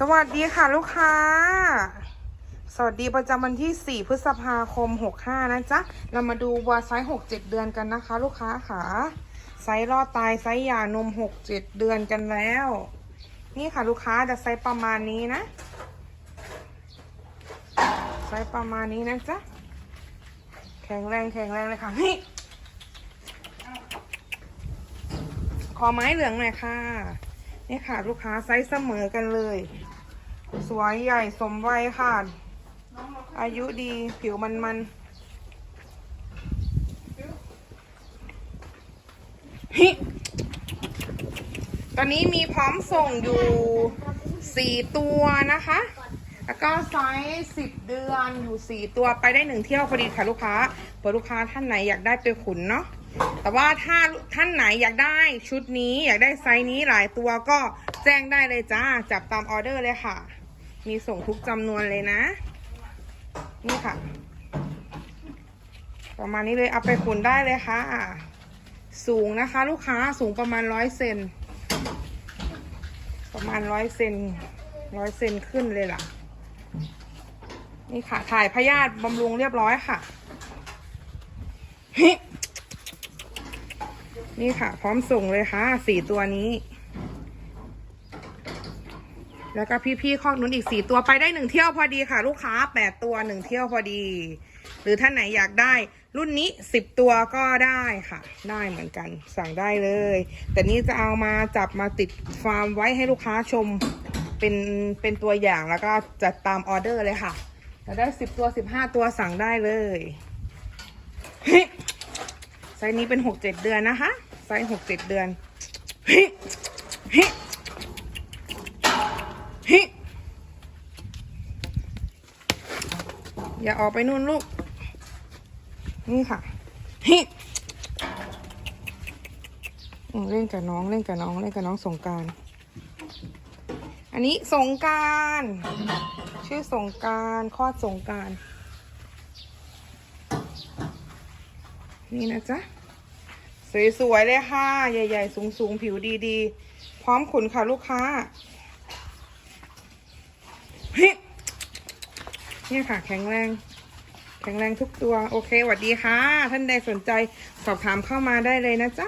สวัสดีค่ะลูกค้า สวัสดีประจำวันที่ 4 พฤษภาคม 65 นะจ๊ะ เรามาดูวัวไซส์ 6 7 เดือนกันนะคะ ลูกค้าค่ะ ไซส์รอดตายไซส์หย่านม 6 7 เดือนกันแล้ว นี่ค่ะลูกค้าจะไซส์ประมาณนี้นะ ไซส์ประมาณนี้นะจ๊ะ แข็งแรงแข็งแรงเลยค่ะ นี่ ขอไม้เหลืองหน่อยค่ะ นี่ค่ะ ลูกค้าไซส์เสมอกันเลย สวยใหญ่สมวัยค่ะ อายุดีผิวมันมันๆฮิตอนนี้มีพร้อมส่งอยู่สี่ตัวนะคะ แล้วก็ไซส์สิบเดือนอยู่สี่ตัวไปได้หนึ่งเที่ยวพอดีค่ะลูกค้าเผื่อลูกค้าท่านไหนอยากได้ไปขุนเนาะ แต่ว่าถ้าท่านไหนอยากได้ชุดนี้อยากได้ไซส์นี้หลายตัวก็แจ้งได้เลยจ้า จับตามออเดอร์เลยค่ะ มีส่งทุกจำนวนเลยนะ นี่ค่ะ ประมาณนี้เลยเอาไปขุนได้เลยค่ะ สูงนะคะ ลูกค้าสูงประมาณร้อยเซนประมาณร้อยเซนร้อยเซนขึ้นเลยล่ะ นี่ค่ะ ถ่ายพยาธิบำรุงเรียบร้อยค่ะ นี่ค่ะ พร้อมส่งเลยค่ะสี่ตัวนี้ แล้วก็พี่ๆคอกนุ้นอีกสี่ตัวไปได้หนึ่งเที่ยวพอดีค่ะ ลูกค้าแปดตัวหนึ่งเที่ยวพอดี หรือท่านไหนอยากได้ รุ่นนี้สิบตัวก็ได้ค่ะ ได้เหมือนกัน สั่งได้เลย แต่นี่จะเอามาจับมาติดฟาร์มไว้ให้ลูกค้าชมเป็นเป็นตัวอย่างแล้วก็จัดตามออเดอร์เลยค่ะจะได้สิบตัวสิบห้าตัวสั่งได้เลย ส์นี้เป็นหกเจ็ดเดือนนะคะไซส์หกเจ็ดเดือนฮิฮิฮิอย่าออกไปนู่นลูก นี่ค่ะฮิอืมเล่นกับน้องเล่นกับน้องเล่นกับน้องสงการอันนี้สงการ ชื่อสงการคลอดสงการ นี่นะจ๊ะ สวยๆเลยค่ะ ใหญ่ ๆ สูงๆ ผิวดีๆ พร้อมขุนค่ะลูกค้าเนี่ค่ะ แข็งแรง แข็งแรงทุกตัว โอเคสวัสดีค่ะ ท่านใดสนใจสอบถามเข้ามาได้เลยนะจ๊ะ